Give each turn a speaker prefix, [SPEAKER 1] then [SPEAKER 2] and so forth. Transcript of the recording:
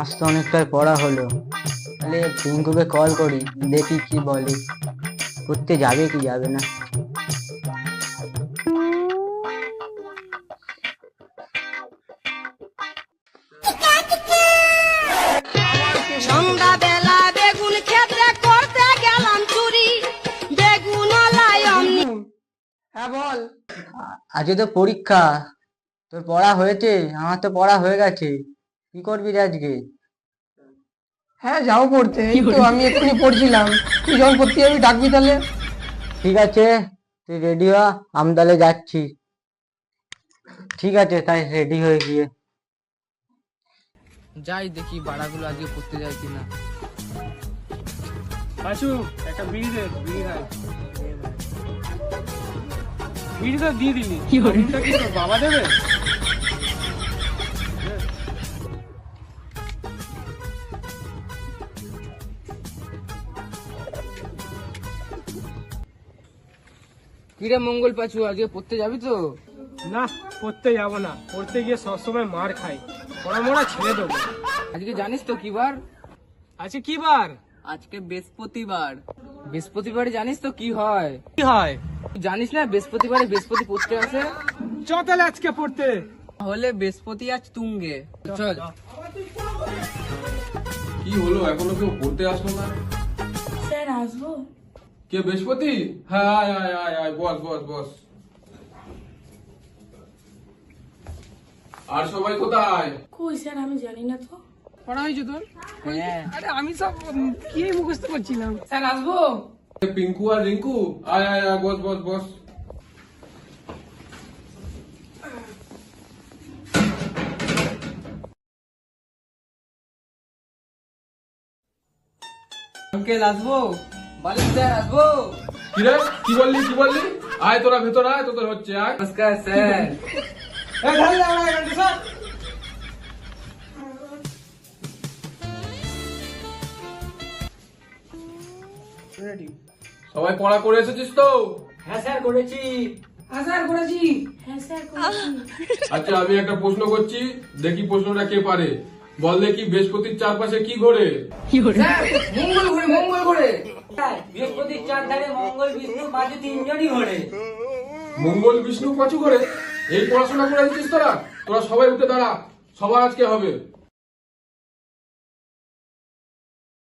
[SPEAKER 1] আজ তো অনেকটাই পড়া হলো। তাহলে পিঙ্কুকে কল করি দেখি কি বলে। করতে যাবে কি যাবে না?
[SPEAKER 2] হ্যাঁ বল।
[SPEAKER 1] আজকে তো পরীক্ষা। তোর পড়া হয়েছে? আমার তো পড়া হয়ে গেছে। কি করবি রে আজকে?
[SPEAKER 2] হ্যাঁ যাও পড়তে। এই তো আমি এক্ষুনি পড়ছিলাম। তুই যখন পড়তে যাবি ডাকবি তাহলে।
[SPEAKER 1] ঠিক আছে তুই রেডি হ আমি তাহলে যাচ্ছি। ঠিক আছে তাই রেডি হয়ে গিয়ে।
[SPEAKER 3] যাই দেখি বাড়াগুলো আজকে পড়তে যায় কিনা।
[SPEAKER 4] পাঁচু একটা বিড়ি দে বিড়ি খাই বিড়ি তো দিয়ে দিলি। বাবা দেবে?
[SPEAKER 3] কিরে মঙ্গল পাচু আজকে পড়তে যাবি তো?
[SPEAKER 4] না পড়তে যাব না। পড়তে গিয়ে সবসময় মার খাই। পড়া মরা ছেড়ে দেবো।
[SPEAKER 3] আজকে জানিস তো কি বার?
[SPEAKER 4] আজকে কি বার?
[SPEAKER 3] আজকে বৃহস্পতিবার। বৃহস্পতিবারে জানিস তো কি হয়?
[SPEAKER 4] কি হয়?
[SPEAKER 3] জানিস না বৃহস্পতিবারে বৃহস্পতি পড়তে আসে?
[SPEAKER 4] চ তাহলে আজকে পড়তে।
[SPEAKER 3] হলে বৃহস্পতি আজ তুঙ্গে। চল।
[SPEAKER 5] কি হলো? এখনও কেউ পড়তে আসলো না?
[SPEAKER 6] স্যার আসব?
[SPEAKER 5] কে বৃহস্পতি? হ্যাঁ আয় আয় আয় আয় বস বস বস। আর সবাই কোথায়?
[SPEAKER 6] কই স্যার আমি জানি না তো।
[SPEAKER 4] পড়া হয়েছে তোর?
[SPEAKER 3] হ্যাঁ।
[SPEAKER 4] আরে আমি সব কি মুখস্থ করছিলাম? স্যার আসব?
[SPEAKER 5] পিঙ্কু আর রিঙ্কু আয় আয় আয় বস বস বস।
[SPEAKER 3] আঙ্কেল আসব? বালিক স্যার আসব?
[SPEAKER 5] কি রে? কি বললি কি বললি? আয় তোরা ভেতর আয় তোদের হচ্ছে আয়।
[SPEAKER 3] নমস্কার স্যার।
[SPEAKER 5] সবাই পড়া করে এসেছিস তো?
[SPEAKER 6] হ্যাঁ স্যার করেছি।
[SPEAKER 5] আচ্ছা আমি একটা প্রশ্ন করছি দেখি প্রশ্নটা কে পারে। বল দেখি বৃহস্পতির চারপাশে কি ঘোরে?
[SPEAKER 3] মঙ্গল ঘুরে মঙ্গল ঘুরে। বৃহস্পতির চার ধারে মঙ্গল বিষ্ণু পাঁচে তিনজনই ঘোরে।
[SPEAKER 5] মঙ্গল বিষ্ণু পাঁচু ঘোরে? এই পড়াশোনা করে দিচ্ছিস তোরা? তোরা সবাই উঠে দাঁড়া সবার আজকে হবে।